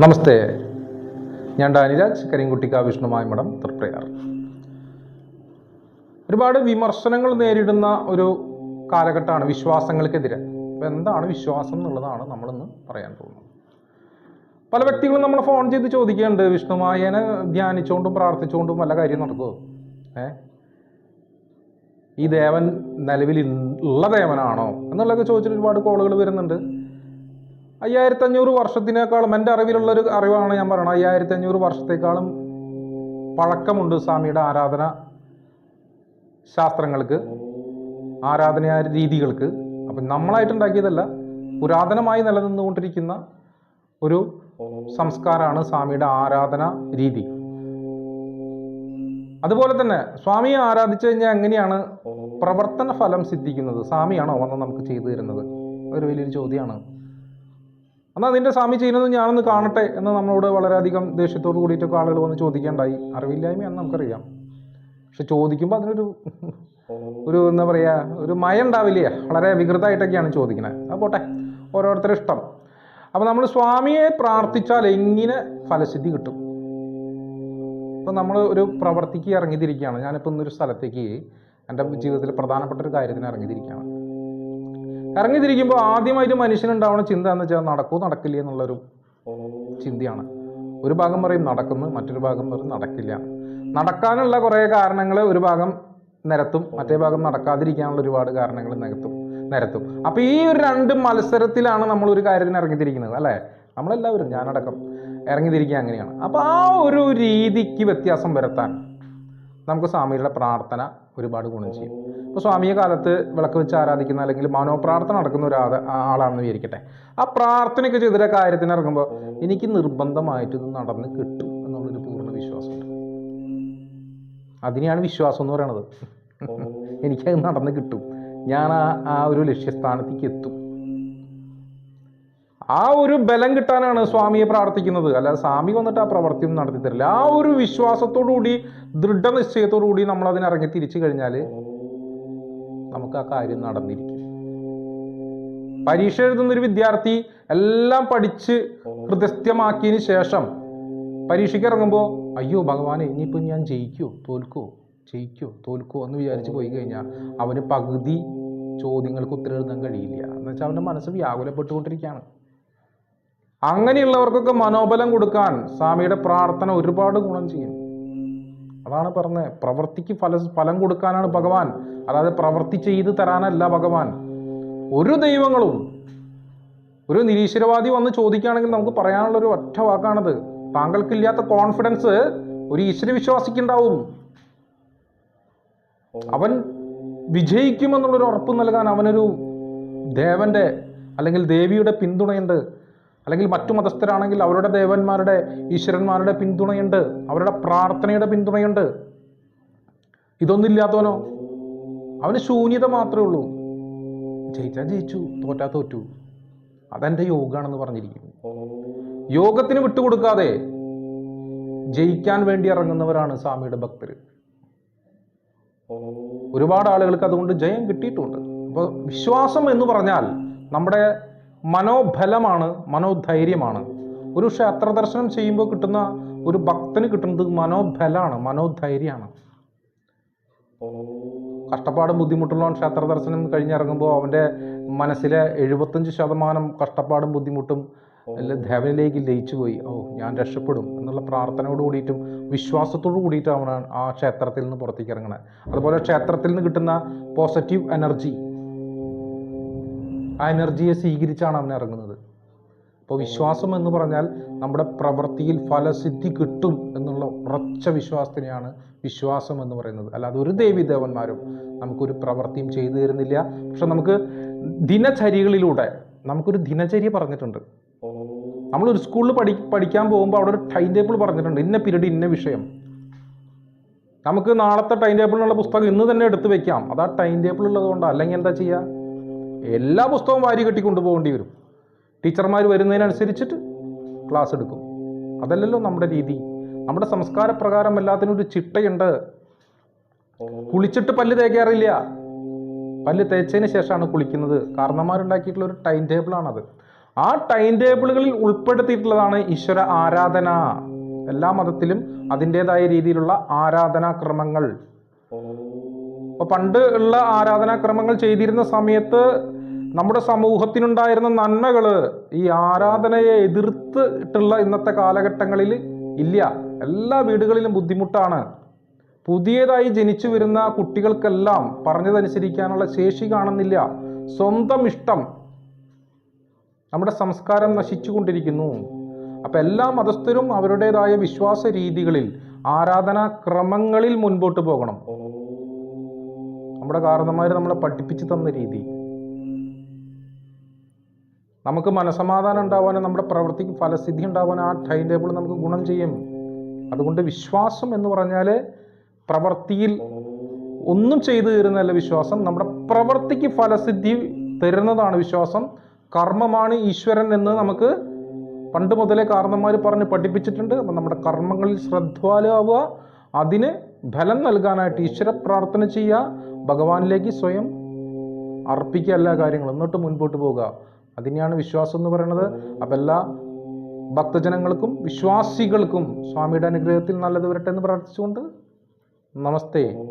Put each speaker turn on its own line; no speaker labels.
നമസ്തേ. ഞാൻ ഡാനിരാജ് കരിങ്കുട്ടിക്ക വിഷ്ണുമായ മഠം തൃപ്രയാർ. ഒരുപാട് വിമർശനങ്ങൾ നേരിടുന്ന ഒരു കാലഘട്ടമാണ് വിശ്വാസങ്ങൾക്കെതിരെ. അപ്പോൾ എന്താണ് വിശ്വാസം എന്നുള്ളതാണ് നമ്മളിന്ന് പറയാൻ പോകുന്നത്. പല വ്യക്തികളും നമ്മളെ ഫോൺ ചെയ്ത് ചോദിക്കുന്നുണ്ട് വിഷ്ണുമായനെ ധ്യാനിച്ചുകൊണ്ടും പ്രാർത്ഥിച്ചുകൊണ്ടും വല്ല കാര്യം നടക്കുമോ ഏ? ഈ ദേവൻ നിലവിൽ ഉള്ള ദേവനാണോ? എന്നുള്ളതൊക്കെ ചോദിച്ചിട്ട് ഒരുപാട് കോളുകൾ വരുന്നുണ്ട്. അയ്യായിരത്തി അഞ്ഞൂറ് വർഷത്തിനേക്കാളും എന്റെ അറിവിലുള്ള ഒരു അറിവാണ് ഞാൻ പറയുന്നത് അയ്യായിരത്തി അഞ്ഞൂറ് വർഷത്തേക്കാളും പഴക്കമുണ്ട് സ്വാമിയുടെ ആരാധന ശാസ്ത്രങ്ങൾക്ക് ആരാധന രീതികൾക്ക്. അപ്പം നമ്മളായിട്ടുണ്ടാക്കിയതല്ല പുരാതനമായി നിലനിന്നുകൊണ്ടിരിക്കുന്ന ഒരു സംസ്കാരമാണ് സ്വാമിയുടെ ആരാധന രീതി. അതുപോലെ തന്നെ സ്വാമിയെ ആരാധിച്ചു കഴിഞ്ഞാൽ എങ്ങനെയാണ് പ്രവർത്തന ഫലം സിദ്ധിക്കുന്നത്? സ്വാമിയാണോ വന്ന് നമുക്ക് ചെയ്തു തരുന്നത്? ഒരു വലിയൊരു ചോദ്യമാണ്. എന്നാൽ നിന്റെ സ്വാമി ചെയ്യുന്നത് ഞാനൊന്ന് കാണട്ടെ എന്ന് നമ്മളോട് വളരെയധികം ദേഷ്യത്തോട് കൂടിയിട്ടൊക്കെ ആളുകൾ വന്ന് ചോദിക്കേണ്ടായി. അറിവില്ലായ്മ എന്ന് നമുക്കറിയാം. പക്ഷെ ചോദിക്കുമ്പോൾ അതിനൊരു ഒരു എന്താ പറയുക ഒരു മയം ഉണ്ടാവില്ല? വളരെ വികൃതമായിട്ടൊക്കെയാണ് ചോദിക്കുന്നത് അത് പോട്ടെ ഓരോരുത്തരുടെ ഇഷ്ടം. അപ്പോൾ നമ്മൾ സ്വാമിയെ പ്രാർത്ഥിച്ചാൽ എങ്ങനെ ഫലസിദ്ധി കിട്ടും? ഇപ്പം നമ്മൾ ഒരു പ്രവർത്തിക്ക് ഇറങ്ങിത്തിരിക്കുകയാണ് ഞാനിപ്പോൾ ഇന്നൊരു സ്ഥലത്തേക്ക് എന്റെ ജീവിതത്തിൽ പ്രധാനപ്പെട്ട ഒരു കാര്യത്തിന് ഇറങ്ങിത്തിരിക്കുകയാണ് ഇറങ്ങിത്തിരിക്കുമ്പോൾ ആദ്യമായിട്ട് മനുഷ്യനുണ്ടാവുന്ന ചിന്ത എന്ന് വെച്ചാൽ നടക്കൂ നടക്കില്ല എന്നുള്ളൊരു ചിന്തയാണ്. ഒരു ഭാഗം പറയും നടക്കുന്നു മറ്റൊരു ഭാഗം പറയും നടക്കില്ല. നടക്കാനുള്ള കുറേ കാരണങ്ങൾ ഒരു ഭാഗം നിരത്തും മറ്റേ ഭാഗം നടക്കാതിരിക്കാനുള്ള ഒരുപാട് കാരണങ്ങൾ നികത്തും നിരത്തും. അപ്പോൾ ഈ ഒരു രണ്ട് മത്സരത്തിലാണ് നമ്മൾ ഒരു കാര്യത്തിന് ഇറങ്ങിത്തിരിക്കുന്നത് അല്ലേ? നമ്മളെല്ലാവരും ഞാനടക്കം ഇറങ്ങിത്തിരിക്കുക അങ്ങനെയാണ്. അപ്പോൾ ആ ഒരു രീതിക്ക് വ്യത്യാസം വരുത്താൻ നമുക്ക് സ്വാമിയുടെ പ്രാർത്ഥന ഒരുപാട് ഗുണം ചെയ്യും. ഇപ്പോൾ സ്വാമിയെ കാലത്ത് വിളക്ക് വെച്ച് ആരാധിക്കുന്ന അല്ലെങ്കിൽ മനോപ്രാർത്ഥന നടക്കുന്ന ഒരു ആള- ആളാണെന്ന് വിചാരിക്കട്ടെ. ആ പ്രാർത്ഥനയ്ക്ക് ചെയ്തിട്ട് കാര്യത്തിന് ഇറങ്ങുമ്പോൾ എനിക്ക് നിർബന്ധമായിട്ട് ഇത് നടന്ന് കിട്ടും എന്നുള്ളൊരു പൂർണ വിശ്വാസമുണ്ട്. അതിനെയാണ് വിശ്വാസം എന്ന് പറയണത്. എനിക്കത് നടന്ന് കിട്ടും. ഞാൻ ആ ആ ഒരു ലക്ഷ്യസ്ഥാനത്തേക്ക് എത്തും. ആ ഒരു ബലം കിട്ടാനാണ് സ്വാമിയെ പ്രാർത്ഥിക്കുന്നത്. അല്ല സ്വാമി വന്നിട്ട് ആ പ്രവൃത്തി ഒന്നും നടത്തി തരില്ല ആ ഒരു വിശ്വാസത്തോടു കൂടി ദൃഢനിശ്ചയത്തോടു കൂടി നമ്മൾ അതിനിറങ്ങി തിരിച്ചു കഴിഞ്ഞാൽ നമുക്ക് ആ കാര്യം നടന്നിരിക്കും. പരീക്ഷ എഴുതുന്ന ഒരു വിദ്യാർത്ഥി എല്ലാം പഠിച്ച് ഹൃദയസ്ഥമാക്കിയതിന് ശേഷം പരീക്ഷയ്ക്ക് ഇറങ്ങുമ്പോൾ അയ്യോ ഭഗവാനെ ഇനിയിപ്പോൾ ഞാൻ ജയിക്കോ തോൽക്കോ ജയിക്കോ തോൽക്കോ എന്ന് വിചാരിച്ച് പോയി കഴിഞ്ഞാൽ അവന് പകുതി ചോദ്യങ്ങൾക്ക് ഉത്തരം എഴുതാൻ കഴിയില്ല. എന്ന് വെച്ചാൽ അവന്റെ മനസ്സ് വ്യാകുലപ്പെട്ടുകൊണ്ടിരിക്കുകയാണ്. അങ്ങനെയുള്ളവർക്കൊക്കെ മനോബലം കൊടുക്കാൻ സ്വാമിയുടെ പ്രാർത്ഥന ഒരുപാട് ഗുണം ചെയ്യും. അതാണ് പറഞ്ഞത്. പ്രവൃത്തിക്ക് ഫല ഫലം കൊടുക്കാനാണ് ഭഗവാൻ. അല്ലാതെ പ്രവൃത്തി ചെയ്ത് തരാനല്ല ഭഗവാൻ. ഒരു ദൈവങ്ങളും ഒരു നിരീശ്വരവാദി വന്ന് ചോദിക്കുകയാണെങ്കിൽ നമുക്ക് പറയാനുള്ള ഒരു ഒറ്റ വാക്കാണത്. താങ്കൾക്കില്ലാത്ത കോൺഫിഡൻസ് ഒരു ഈശ്വര വിശ്വാസിക്കുണ്ടാവും. അവൻ വിജയിക്കുമെന്നുള്ളൊരു ഉറപ്പ് നൽകാൻ അവനൊരു ദേവന്റെ അല്ലെങ്കിൽ ദേവിയുടെ പിന്തുണയുണ്ട്. അല്ലെങ്കിൽ മറ്റു മതസ്ഥരാണെങ്കിൽ അവരുടെ ദേവന്മാരുടെ ഈശ്വരന്മാരുടെ പിന്തുണയുണ്ട്. അവരുടെ പ്രാർത്ഥനയുടെ പിന്തുണയുണ്ട്. ഇതൊന്നില്ലാത്തവനോ അവന് ശൂന്യത മാത്രമേ ഉള്ളൂ. ജയിച്ചാൽ ജയിച്ചു തോറ്റാ തോറ്റു. അതെന്റെ യോഗമാണെന്ന് പറഞ്ഞിരിക്കും യോഗത്തിന് വിട്ടുകൊടുക്കാതെ ജയിക്കാൻ വേണ്ടി ഇറങ്ങുന്നവരാണ് സ്വാമിയുടെ ഭക്തർ ഒരുപാട് ആളുകൾക്ക് അതുകൊണ്ട് ജയം കിട്ടിയിട്ടുണ്ട്. അപ്പോൾ വിശ്വാസം എന്ന് പറഞ്ഞാൽ നമ്മുടെ മനോബലമാണ് മനോധൈര്യമാണ്. ഒരു ക്ഷേത്ര ദർശനം ചെയ്യുമ്പോൾ കിട്ടുന്ന ഒരു ഭക്തന് കിട്ടുന്നത് മനോബലമാണ് മനോധൈര്യമാണ്. കഷ്ടപ്പാടും ബുദ്ധിമുട്ടുള്ളവൻ ക്ഷേത്ര ദർശനം കഴിഞ്ഞിറങ്ങുമ്പോൾ അവന്റെ മനസ്സിലെ എഴുപത്തഞ്ച് ശതമാനം കഷ്ടപ്പാടും ബുദ്ധിമുട്ടും എല്ലാം ദേവനിലേക്ക് ലയിച്ചു പോയി. ഓ ഞാൻ രക്ഷപ്പെടും എന്നുള്ള പ്രാർത്ഥനയോട് കൂടിയിട്ടും വിശ്വാസത്തോട് കൂടിയിട്ടും അവനാണ് ആ ക്ഷേത്രത്തിൽ നിന്ന് പുറത്തേക്ക് ഇറങ്ങുന്നത്. അതുപോലെ ക്ഷേത്രത്തിൽ നിന്ന് കിട്ടുന്ന പോസിറ്റീവ് എനർജി ആ എനർജിയെ സ്വീകരിച്ചാണ് അവൻ ഇറങ്ങുന്നത്. അപ്പോൾ വിശ്വാസം എന്ന് പറഞ്ഞാൽ നമ്മുടെ പ്രവൃത്തിയിൽ ഫലസിദ്ധി കിട്ടും എന്നുള്ള ഉറച്ച വിശ്വാസത്തിനെയാണ് വിശ്വാസം എന്ന് പറയുന്നത്. അല്ലാതെ ഒരു ദേവി ദേവന്മാരും നമുക്കൊരു പ്രവൃത്തിയും ചെയ്തു തരുന്നില്ല. പക്ഷെ നമുക്ക് ദിനചര്യകളിലൂടെ നമുക്കൊരു ദിനചര്യ പറഞ്ഞിട്ടുണ്ട്. നമ്മളൊരു സ്കൂളിൽ പഠി പഠിക്കാൻ പോകുമ്പോൾ അവിടെ ഒരു ടൈം ടേബിൾ പറഞ്ഞിട്ടുണ്ട്. ഇന്ന പീരീഡ് ഇന്ന വിഷയം. നമുക്ക് നാളത്തെ ടൈം ടേബിളിനുള്ള പുസ്തകം ഇന്ന് തന്നെ എടുത്ത് വെക്കാം. അത് ആ ടൈം ടേബിൾ ഉള്ളത് കൊണ്ടാണ് അല്ലെങ്കിൽ എന്താ ചെയ്യുക എല്ലാ പുസ്തകവും വാരി കെട്ടി കൊണ്ടുപോകേണ്ടി വരും. ടീച്ചർമാർ വരുന്നതിനനുസരിച്ചിട്ട് ക്ലാസ് എടുക്കും. അതല്ലല്ലോ നമ്മുടെ രീതി. നമ്മുടെ സംസ്കാരപ്രകാരം എല്ലാത്തിനും ഒരു ചിട്ടയുണ്ട്. കുളിച്ചിട്ട് പല്ല് തേക്കാറില്ല. പല്ല് തേച്ചതിന് ശേഷമാണ് കുളിക്കുന്നത്. കാരണന്മാരുണ്ടാക്കിയിട്ടുള്ള ഒരു ടൈം ടേബിളാണത്. ആ ടൈം ടേബിളുകളിൽ ഉൾപ്പെടുത്തിയിട്ടുള്ളതാണ് ഈശ്വര ആരാധന. എല്ലാ മതത്തിലും അതിന്റെതായ രീതിയിലുള്ള ആരാധനാക്രമങ്ങൾ. അപ്പൊ പണ്ട് ഉള്ള ആരാധനാക്രമങ്ങൾ ചെയ്തിരുന്ന സമയത്ത് നമ്മുടെ സമൂഹത്തിനുണ്ടായിരുന്ന നന്മകൾ ഈ ആരാധനയെ എതിർത്തിട്ടുള്ള ഇന്നത്തെ കാലഘട്ടങ്ങളിൽ ഇല്ല. എല്ലാ വീടുകളിലും ബുദ്ധിമുട്ടാണ്. പുതിയതായി ജനിച്ചു വരുന്ന കുട്ടികൾക്കെല്ലാം പറഞ്ഞതനുസരിക്കാനുള്ള ശേഷി കാണുന്നില്ല. സ്വന്തം ഇഷ്ടം നമ്മുടെ സംസ്കാരം നശിച്ചുകൊണ്ടിരിക്കുന്നു. അപ്പൊ എല്ലാ മതസ്ഥരും അവരുടേതായ വിശ്വാസ രീതികളിൽ ആരാധനാ ക്രമങ്ങളിൽ മുൻപോട്ട് പോകണം. നമ്മുടെ കാരണന്മാർ നമ്മളെ പഠിപ്പിച്ചു തന്ന രീതി. നമുക്ക് മനസമാധാനം ഉണ്ടാവാനും നമ്മുടെ പ്രവൃത്തിക്ക് ഫലസിദ്ധി ഉണ്ടാവാനും ആ ടൈം ടേബിൾ നമുക്ക് ഗുണം ചെയ്യും. അതുകൊണ്ട് വിശ്വാസം എന്ന് പറഞ്ഞാൽ പ്രവൃത്തിയിൽ ഒന്നും ചെയ്തു തീരുന്നതല്ല വിശ്വാസം. നമ്മുടെ പ്രവൃത്തിക്ക് ഫലസിദ്ധി തരുന്നതാണ് വിശ്വാസം. കർമ്മമാണ് ഈശ്വരൻ എന്ന് നമുക്ക് പണ്ട് മുതലേ കാരണന്മാർ പറഞ്ഞ് പഠിപ്പിച്ചിട്ടുണ്ട്. അപ്പം നമ്മുടെ കർമ്മങ്ങളിൽ ശ്രദ്ധാലുവാവുക അതിന് ഫലം നൽകാനായിട്ട് ഈശ്വര പ്രാർത്ഥന ചെയ്യുക ഭഗവാനിലേക്ക് സ്വയം അർപ്പിക്കുക എല്ലാ കാര്യങ്ങളും എന്നിട്ട് മുൻപോട്ട് പോവുക. അതിനെയാണ് വിശ്വാസം എന്ന് പറയുന്നത്. അപ്പം എല്ലാ ഭക്തജനങ്ങൾക്കും വിശ്വാസികൾക്കും സ്വാമിയുടെ അനുഗ്രഹത്തിൽ നല്ലത് വരട്ടെ എന്ന് പ്രാർത്ഥിച്ചുകൊണ്ട് നമസ്തേ.